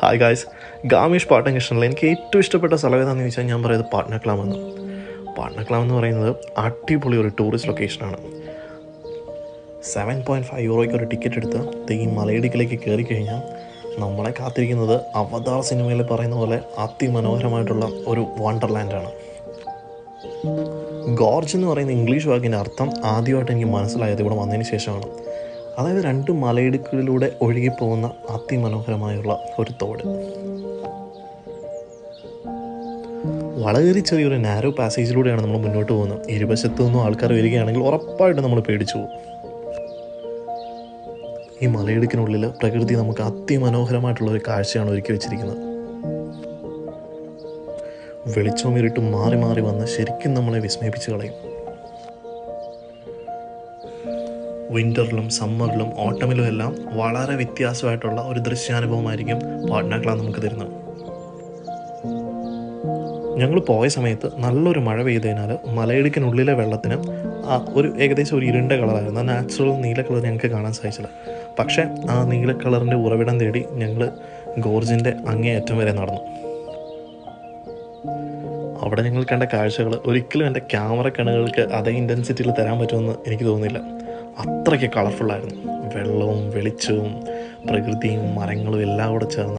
Hi guys ഗാമേഷ് പാട്ടൻ കൃഷ്ണനിൽ എനിക്ക് ഏറ്റവും ഇഷ്ടപ്പെട്ട സ്ഥലം ഏതാണെന്ന് ചോദിച്ചാൽ ഞാൻ പറയുന്നത് പാട്നക്ലാം എന്ന് പാട്നക്ലാം എന്ന് പറയുന്നത് അടിപൊളി ഒരു ടൂറിസ്റ്റ് ലൊക്കേഷനാണ് സെവൻ പോയിന്റ് ഫൈവ് യൂറോയ്ക്ക് ഒരു ടിക്കറ്റ് എടുത്ത് ഈ മലയിടുക്കിലേക്ക് കയറി കഴിഞ്ഞാൽ നമ്മളെ കാത്തിരിക്കുന്നത് അവതാർ സിനിമയിൽ പറയുന്ന പോലെ അതിമനോഹരമായിട്ടുള്ള ഒരു വണ്ടർലാൻഡാണ് ഗോർജ് എന്ന് പറയുന്ന ഇംഗ്ലീഷ് വാക്കിന്റെ അർത്ഥം ആദ്യമായിട്ട് എനിക്ക് മനസ്സിലായത് ഇവിടെ വന്നതിന് ശേഷമാണ്. അതായത് രണ്ട് മലയിടുക്കുകളിലൂടെ ഒഴുകിപ്പോകുന്ന അതിമനോഹരമായുള്ള ഒരു തോട്. വളരെ ചെറിയൊരു നാരോ പാസേജിലൂടെയാണ് നമ്മൾ മുന്നോട്ട് പോകുന്നത്. ഇരുവശത്തു നിന്നും ആൾക്കാർ വരികയാണെങ്കിൽ ഉറപ്പായിട്ട് നമ്മൾ പേടിച്ചു പോകും. ഈ മലയിടുക്കിനുള്ളിൽ പ്രകൃതി നമുക്ക് അതിമനോഹരമായിട്ടുള്ള ഒരു കാഴ്ചയാണ് ഒരുക്കി വെച്ചിരിക്കുന്നത്. വെളിച്ചവും ഇരുട്ടും മാറി മാറി വന്ന് ശരിക്കും നമ്മളെ വിസ്മയിപ്പിച്ച് കളയും. വിന്ററിലും സമ്മറിലും ഓട്ടമിലും എല്ലാം വളരെ വ്യത്യാസമായിട്ടുള്ള ഒരു ദൃശ്യാനുഭവമായിരിക്കും പാട്നാക്കള നമുക്ക് തരുന്നത്. ഞങ്ങൾ പോയ സമയത്ത് നല്ലൊരു മഴ പെയ്തതിനാൽ മലയിടുക്കിനുള്ളിലെ വെള്ളത്തിന് ഒരു ഏകദേശം ഒരു ഇരുണ്ട കളറായിരുന്നു. നാച്ചുറൽ നീല കളർ ഞങ്ങൾക്ക് കാണാൻ സാധിച്ചില്ല. പക്ഷേ ആ നീല കളറിന്റെ ഉറവിടം തേടി ഞങ്ങൾ ഗോർജിന്റെ അങ്ങേയറ്റം വരെ നടന്നു. അവിടെ ഞങ്ങൾ കണ്ട കാഴ്ചകൾ ഒരിക്കലും എന്റെ ക്യാമറ കണ്ണുകൾക്ക് അതേ ഇന്റൻസിറ്റിയിൽ തരാൻ പറ്റുമെന്ന് എനിക്ക് തോന്നുന്നില്ല. അത്രയ്ക്ക് കളർഫുള്ളായിരുന്നു വെള്ളവും വെളിച്ചവും പ്രകൃതിയും മരങ്ങളും എല്ലാം കൂടെ ചേർന്ന്